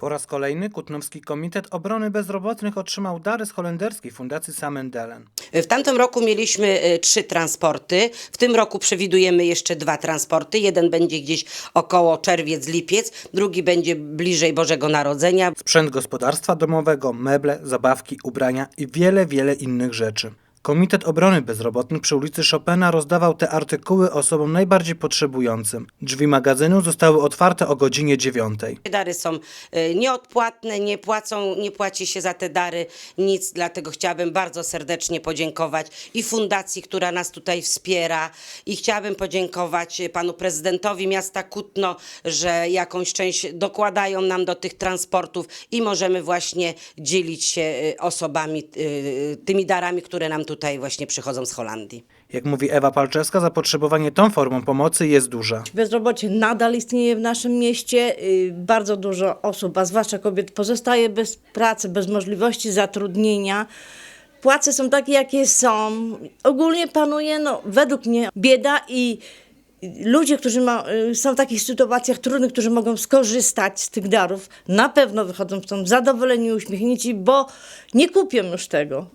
Po raz kolejny Kutnowski Komitet Obrony Bezrobotnych otrzymał dary z holenderskiej Fundacji Samendelen. W tamtym roku mieliśmy e, trzy transporty. W tym roku przewidujemy jeszcze dwa transporty. Jeden będzie gdzieś około czerwiec, lipiec, drugi będzie bliżej Bożego Narodzenia. Sprzęt gospodarstwa domowego, meble, zabawki, ubrania i wiele, wiele innych rzeczy. Komitet Obrony Bezrobotnych przy ulicy Chopina rozdawał te artykuły osobom najbardziej potrzebującym. Drzwi magazynu zostały otwarte o godzinie 9. Dary są e, nieodpłatne, nie płacą, nie płaci się za te dary nic, dlatego chciałabym bardzo serdecznie podziękować i fundacji, która nas tutaj wspiera i chciałabym podziękować e, panu prezydentowi miasta Kutno, że jakąś część dokładają nam do tych transportów i możemy właśnie dzielić się e, osobami, tymi darami, które nam tutaj właśnie przychodzą z Holandii. Jak mówi Ewa Palczewska, zapotrzebowanie tą formą pomocy jest duże. Bezrobocie nadal istnieje w naszym mieście. Y, Bardzo dużo osób, a zwłaszcza kobiet, pozostaje bez pracy, bez możliwości zatrudnienia. Płace są takie, jakie są. Ogólnie panuje, no, według mnie, bieda i ludzie, którzy ma, y, są w takich sytuacjach trudnych, którzy mogą skorzystać z tych darów, na pewno wychodzą stąd zadowoleni, uśmiechnięci, bo nie kupią już tego.